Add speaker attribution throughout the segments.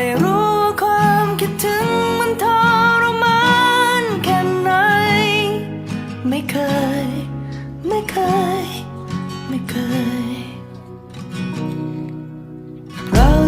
Speaker 1: ย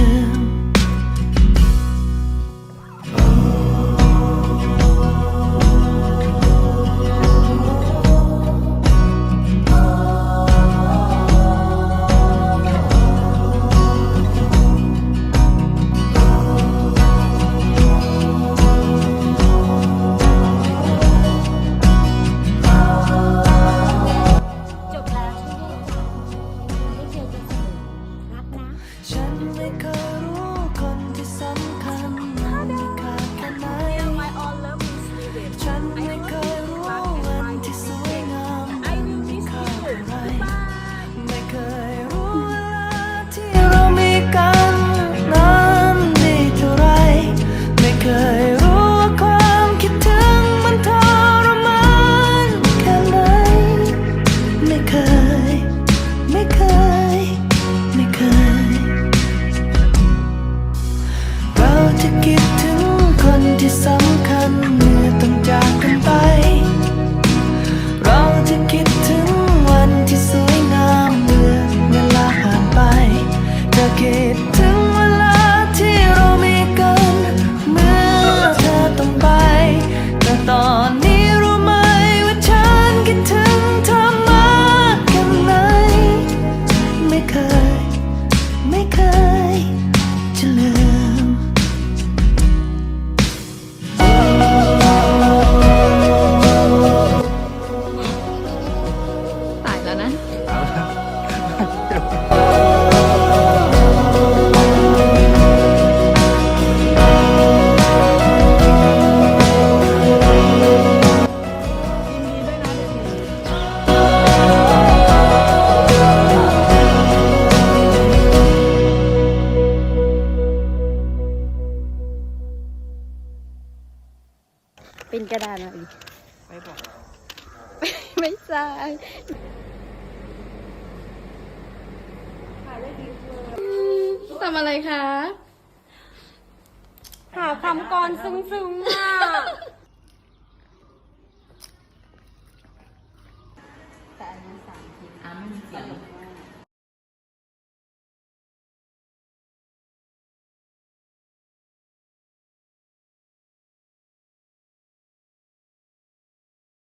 Speaker 1: ม
Speaker 2: เป็นกระดานอะไรไม่บอก ไม่ใช่ ทำอะไรคะ
Speaker 3: หาคำกรซึ้งๆอะ
Speaker 2: แต่อันนี้สามทีอะไม่มีเสียง